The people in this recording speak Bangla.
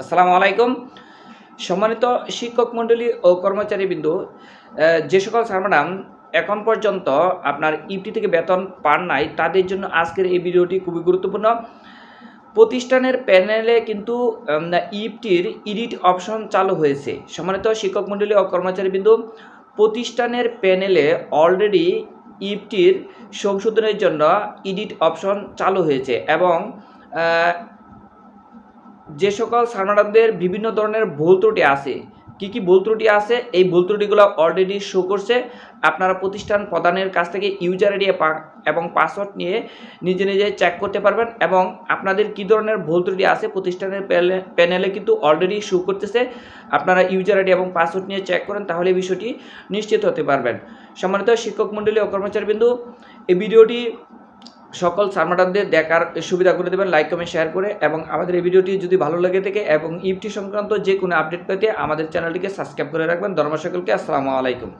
আসসালামু আলাইকুম। সম্মানিত শিক্ষক মণ্ডলী ও কর্মচারীবৃন্দ যে সকল স্যার ম্যাডাম এখন পর্যন্ত আপনার ইপটি থেকে বেতন পান নাই, তাদের জন্য আজকের এই ভিডিওটি খুবই গুরুত্বপূর্ণ। প্রতিষ্ঠানের প্যানেলে কিন্তু ইপটির ইডিট অপশন চালু হয়েছে। সম্মানিত শিক্ষক মণ্ডলী ও কর্মচারীবৃন্দ প্রতিষ্ঠানের প্যানেলে অলরেডি ইপটির সংশোধনের জন্য ইডিট অপশন চালু হয়েছে এবং যে সকল সারমাডামদের বিভিন্ন ধরনের ভুল ত্রুটি আছে, কি কি ভুল ত্রুটি আছে, এই ভুল ত্রুটিগুলো অলরেডি শো করছে। আপনারা প্রতিষ্ঠান প্রধানের কাছ থেকে ইউজার আইডি এবং পাসওয়ার্ড নিয়ে নিজে নিজে চেক করতে পারবেন এবং আপনাদের কি ধরনের ভুল ত্রুটি আছে প্রতিষ্ঠানের প্যানেলে কিন্তু অলরেডি শো করতেছে। আপনারা ইউজার আইডি এবং পাসওয়ার্ড নিয়ে চেক করেন, তাহলে বিষয়টি নিশ্চিত হতে পারবেন। সম্মানিত শিক্ষক মণ্ডলী ও কর্মচারীবৃন্দু, এই ভিডিওটি সকল সারমাটারদের দেখার সুবিধা করে দেবেন লাইক কমেন্ট শেয়ার করে। এবং আমাদের এই ভিডিওটি যদি ভালো লাগে থাকে এবং ইফটি সংক্রান্ত যে কোনো আপডেট পেতে আমাদের চ্যানেলটিকে সাবস্ক্রাইব করে রাখবেন। ধর্ম সকলকে আসসালামু আলাইকুম।